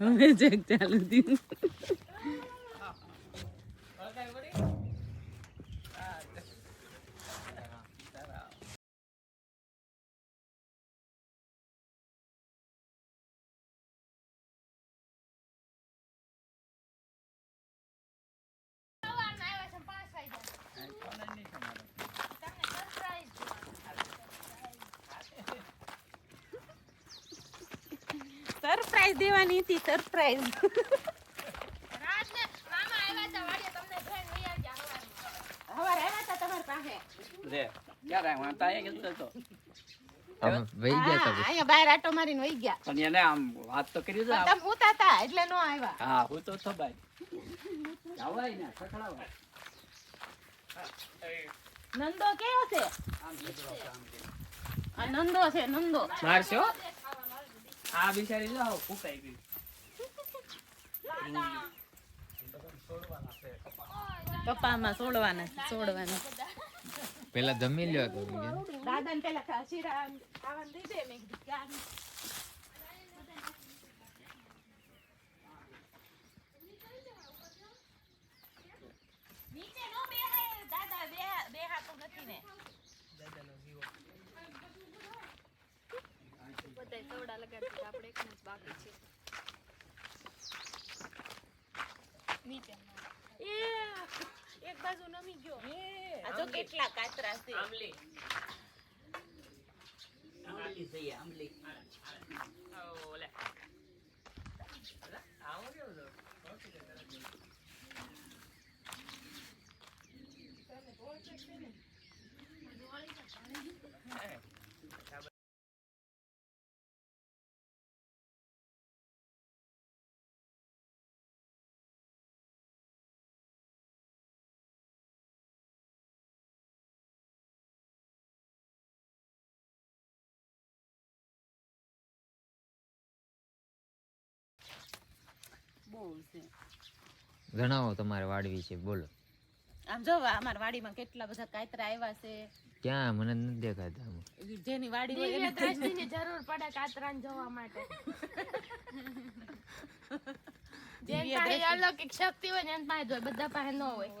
હવે ચેક ચાલુ થયું સરપ્રાઈઝ દેવાની હતી સરપ્રાઈઝ હવાર આવ્યા હતા તમારી પાસે રે ક્યારે આવ્યો? આમ તાએ કીધું તો. અમે વહી ગયા હા, તા પછી. અહીંયા બહાર આટો મારીને વહી ગયા પણ એને આમ વાત તો કરી દે તમે ઉતા હતા એટલે નો આવ્યા હા હું તો છો ભાઈ દેવાની હતી સરપ્રાઈઝ નંદો કેવો છે? નંદો છે નંદો. મારશો આ બિચારી જો ફૂંકાઈ ગઈ. પપ્પામાં સોડવાના છે, સોડવાના. પેલા જમી લ્યો તો દાદાને પેલા ખાસી ખાવાનું દઈ દે મેં કીધું ક્યાં નીચે નો બેહાય, દાદા બેહા- બેહાતું નથી ને એ, એક બાજુ નમી ગયો. આ જો કેટલા કાતરા છે. આમલી આમલી છે આમલી ઓલે આવો રહ્યો તો. બહુ છે. જણાવો તમારે વાડવી છે બોલો. આમ જો અમારા વાડીમાં કેટલા બધા કાતરા આવ્યા છે. ક્યાં? મને નથી દેખાતા જેની વાડી હોય એને જરૂર પડે કાતરાને જોવા માટે. જેન પાસે અલૌકિક શક્તિ હોય ને એન પાસે જ બધા પાસે ન હોય.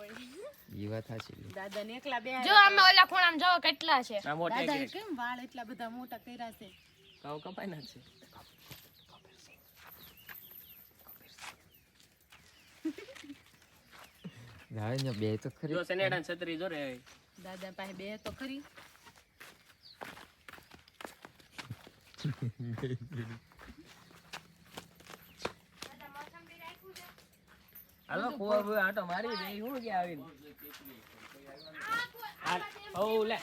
ઈ વાત સાચી દાદા ને એકલા બે જો અમે ઓલા ખૂણામાં જો કેટલા છે. મોટા દાદા કેમ વાળ એટલા બધા મોટા કર્યા છે? કાવ કપાઈ ના છે. જાવે ને બે તો ખરી. જો સનેડા ને છત્રી જો રે દાદા પાસે બે તો ખરી. હાલો કુવા આટો મારી દે હું કે આવીને? હાલ ઓ લે.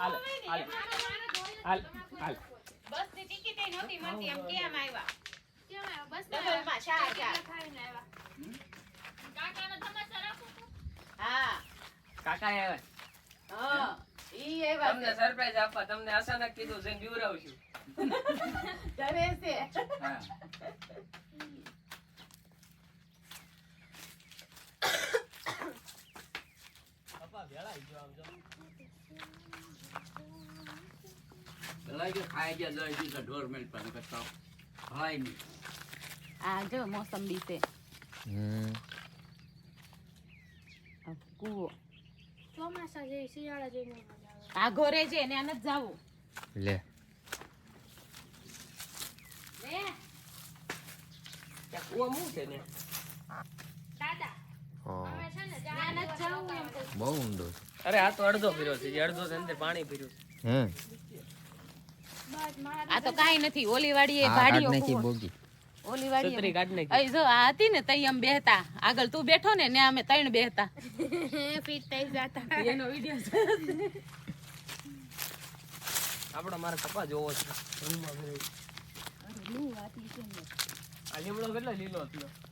હાલ હાલ હાલ હાલ. બસની ટિકિટ એ નહોતી મળતી એમ કેમ આવ્યા? કેમ આવ્યા? બસમાં શા શા ખાઈને આવ્યા. હા. કાકા એ હા. ઈ વાત તમને સરપ્રાઈઝ આપવા તમને અચાનક કીધું જઈને છે. છે. હા. આ જો મોસંબી છે હમ આ કૂવો ચોમાસા જેવી શિયાળા જેવી મજા આવે. આ છે લે ને ત્યાં કુવા ચોમાસા જે શિયાળા દાદા આ અમે છે એને આને જાવું. લે. બહુ ઊંડો છે. અરે આ તો અડધો પીરો છે અડધો છે અંદર પાણી પીર્યું છે. હે આ તો કાઈ નથી ઓલી વાડીએ ભાડીઓ બોગી. ઓલી વાડી કાઢ નાખી. જો આ હતી ને તઈ એમ બેહતા. આગળ તું બેઠો ને ને અમે ત્રણ બેહતા. ફીટ થઈ જતા. એનો વિડિયો આપણો મારે કપા જોવો છે. રૂમમાં ભરેલો. આ લીમડો કેટલો લીલો હતો?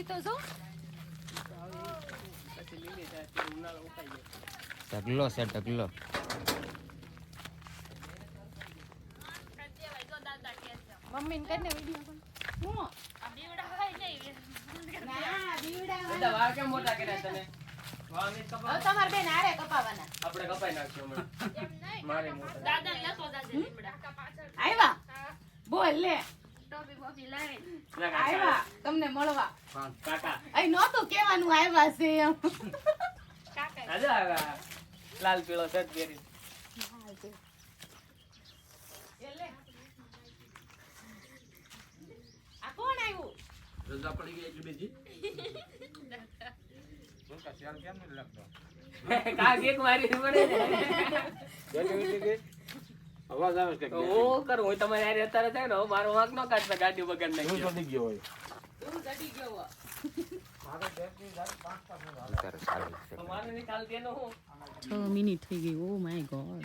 સીતાફળી તો જો છે ઢગલો મમ્મીને કરીને વીડિયો હું બધા વાળ કેમ મોટા કર્યા તમે વાળ નહીં કપાવા? હવે તમારે બેન હારે કપાવાના આપણે કપાઈ નાખશું હમણાં મારે મોટા દાદા લેતો જાજે લીમડા આવ્યા બોલ લે આવ્યા તમને મળવા. કાકા. અહીં નહોતું કેવાનું આવ્યા છે એમ. કાકા. લાલ પીળો શર્ટ પહેરી કોણ આવ્યું રજા પડી ગઈ એટલી લાગતો કાક એક મારી પડે ને અવાજ આવે કે હું કરું? હું તમારે યાર અત્યારે થાય ને મારો વાંક ન કાઢતા ગાડી બગાડ હું નાખી ગયો. હોય. તું ગડી ગયો હો. ઉતારો ચાલુ છે. મિનિટ થઈ ગઈ. Oh my God.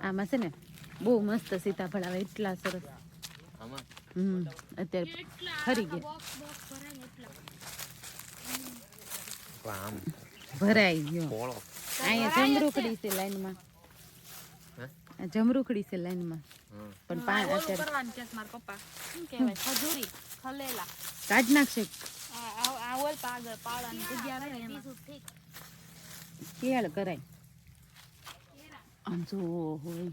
આમાં છે ને બહુ મસ્ત સીતાફળ આવે એટલા સરસ. આમાં? હમ અત્યારે ફરી ગયા બોક્સ બોક્સ ભરાય ને એટલા તો આમ ભરાઈ ગયો. અહીંયા જમરૂખડી છે લાઈનમાં. આ જમરૂખડી છે લાઈનમાં. પણ પાણી અત્યારે કરવાનું પપ્પા. શું કહેવાય? ખજૂરી ખલેલા. કાઢ નાખશે આ આ- આ ઓલ પાગળ પાળાની જગ્યા રહે એમાં. કેળ કરાય. આમ જો હોય.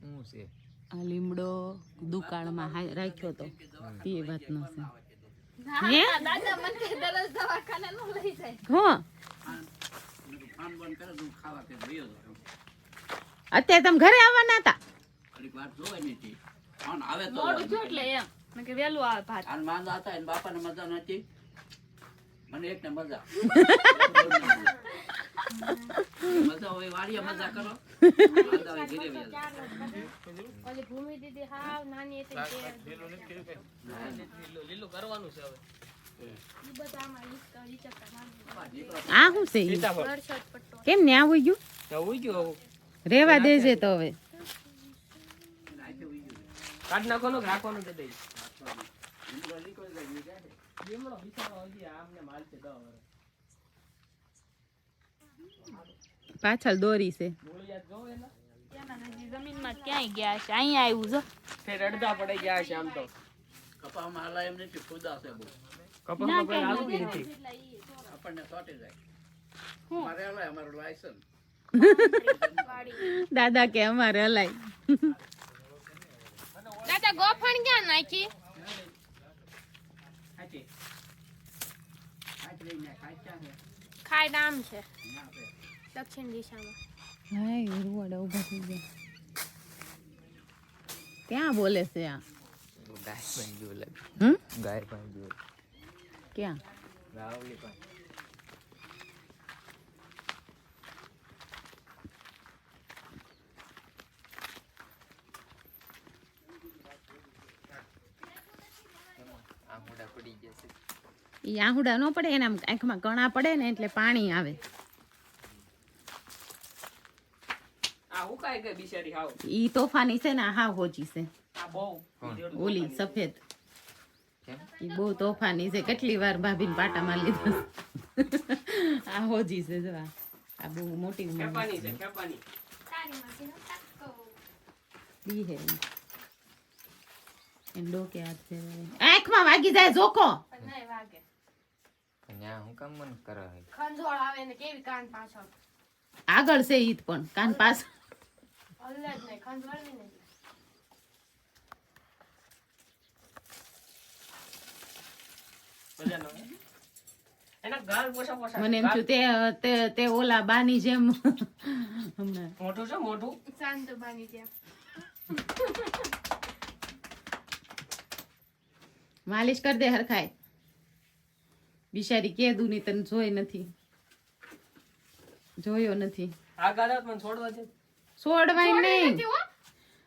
શું છે? આ લીમડો દુકાળમાં રાખ્યો તો. તે વાતનો છે. હા, દાદા મને કે દરરોજ દવાખાને નો લઈ જાય. હા. ખાન બંધ કરે તો ખાવા કે અત્યારે તમે ઘરે આવવાના હતા? ઘડીક વાર જોવે હતી ફોન આવે તો મોડું થયું એટલે એમ. મેં કે વેલું આવે ભાત. આન માંદા હતા એને બાપાને મજા નથી મને એકને મજા. મજા હોય વાડીએ મજા કરો. માંદા હોય ઘરે ઓલી ભૂમિ દીદી હાવ નાની હતી લીલું લીલું કરવાનું છે હવે. કેમ ને આવું ગયું. રેવા દેજે તો હવે. કાઢ નાખવાનું રાખવાનું દે દઈ આમને માલ છે દવા. પાછળ દોરી છે. જમીનમાં ક્યાંય ગયા છે? અહીંયા આવ્યું જો ફેર અડધા પડી ગયા છે આમ તો. કપામાં હાલા એમ નથી ખુદા છે બહુ. કપાસમાં કોઈ હાલતું નથી. આપણને સોટી જાય. મારે હલાય અમારું લાયસન્સ દાદા કે અમારે હલાય. દાદા ગોફણ ક્યાં નાખી? સાચી કાંઈક લઈને છે? ખાય નામ છે ના છે. દક્ષિણ દિશામાં. હાય રૂવાડા ઊભા થઈ ગયા. ક્યાં બોલે છે આ? ગાય પણ જેવું હમ? ગાય પણ જેવું ક્યાં? રાવલી પણ. આહુડા ન પડે એના આંખમાં કણા પડે ને એટલે પાણી આવે. આ ગઈ બિચારી હાવ. ઈ તોફાની છે ને આ હા હોજી છે. આ બહુ ઓલી સફેદ. ઈ બહુ તોફાની છે. કેટલી વાર ભાભીને પાટા મારી લીધા આ હોજી છે જો આ. બહુ મોટી ઉંમરની ખેપાની છે ખેપાની. ઈ હે એન ડોકે હાથ ફેરવે. આંખમાં વાગી જાય જોકો. નહીં વાગે. પણ હું કામ મન કરે ખંજોળ આવે ને કેવી કાન પાછળ? આગળ છે ઈ પણ કાન પાસ હલ્લે જ નહીં ખંજોળ નહીં ને મજા ન આવે. એના ગાલ પોસા પોસા મને એમ છું તે તે ઓલા બાની જેમ. મોટું છે મોટું. શાંત બાની જેમ. માલિશ કરી દે હરખાય બિચારી કે ની તને જોઈ નથી. જોયો નથી. આ ગાડા પણ છોડવા છે. છોડવાય નહીં.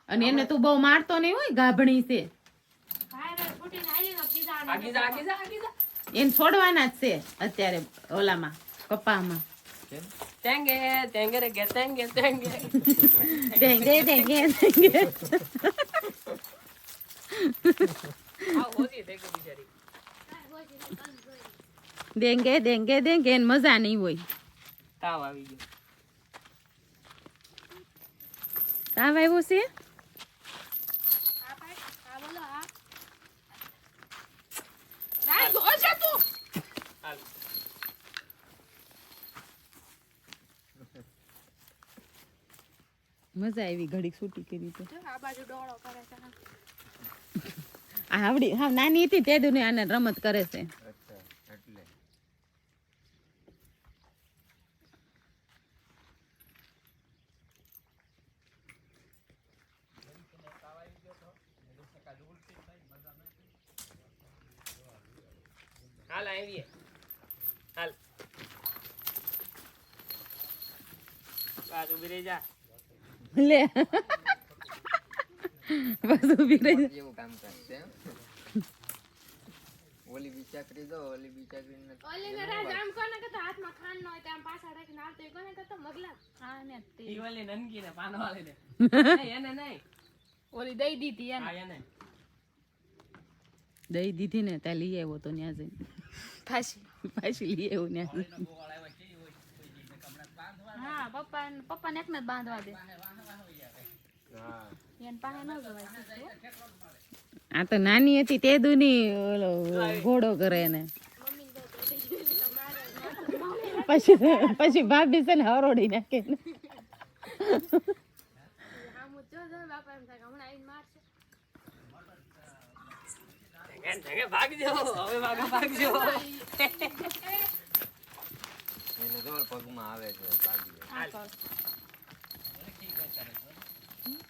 અને એને તું બહુ મારતો નહીં હોય ગાભણી છે. આગી જા આગી જા આગી જા. એને છોડવાના જ છે અત્યારે ઓલામાં કપામાં. તેંગે તેંગે રે ગે તેંગે તેંગે. દેંગે દેંગે દેંગે મજા નહીં હોય. તાવ આવી ગયો. તાવ આવ્યો છે? મજા આવી ઘડીક છૂટી કરી તો. આ આવડી હા નાની હતી તે દુનિયા આને રમત કરે છે. હાલ આવીએ. હાલ. બસ ઊભી રહી જા. લે. બસ ઊભી રહી એવું કામ કરશે? ઓલી બિચાકરી જો ઓલી બિચાકરી ઈ ઓલી નનકી ને પાન વાળી ને એને નહીં. ઓલી દઈ દીધી એને. હા એને. દઈ દીધી ને ત્યાં લઈ આવ્યો તો ત્યાં જઈને. ફાંસી પાછી લઈ આવ્યો ને હા પપ્પા પપ્પાને એકને જ બાંધવા દે. હા. એને પાસે ન જવાય આ તો નાની હતી તે દુની ઓલો ઘોડો કરે ને પછી પછી ભાભી છે ને હરોડી નાખે. ધેંગે ભાગજો હવે ભાગો ભાગજો. એને જો પગમાં આવે છે લાગી જાય.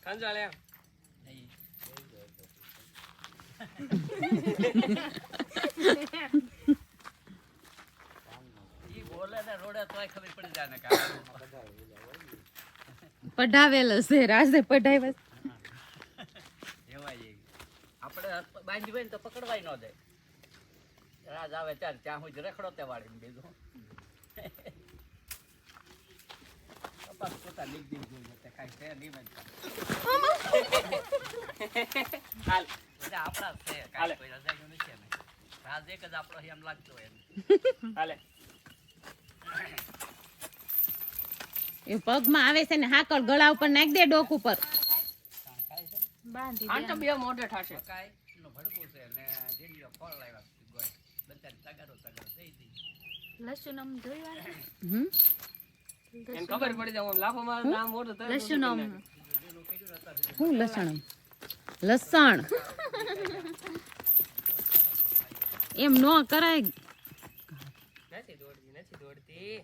કંજો લે ઈ બોલે ને રોડે તોય ખબર પડી જાય ને કે પઢાવેલો છે રાજે પઢાવ્યો એવાય એ. આપણે હાથ બાંધી હોય ને તો પકડવાય ન દે. રાજ આવે ત્યારે ત્યાં હું રખડો તે વાળીને બીજું. કપાસ પોતા લીક દીક જોઈ જતે કાંઈ છે નહીં બનતા. હાલ. આપણા જ છે. કાંઈ નથી. રાજ એક જ આપણો એમ લાગતો હોય એને. હાલે. એ પગમાં આવે છે ને હાકળ ગળા ઉપર નાખ દે ડોક ઉપર. બાંધી આમ તો બે મોઢે થશે મકાઈ નું ભડકું છે ને જીંડીઓ ફળ લાવ્યા ગોળ. બધાને તગારો તગારો થઈ ગઈ. લસુન આમ જોયું હમ? એને ખબર પડી જાય લાફો મારે નામ મોઢું તરત લસુન આમ શું લસણ? લસણ. એમ નો કરાય. નથી દોડતી નથી દોડતી.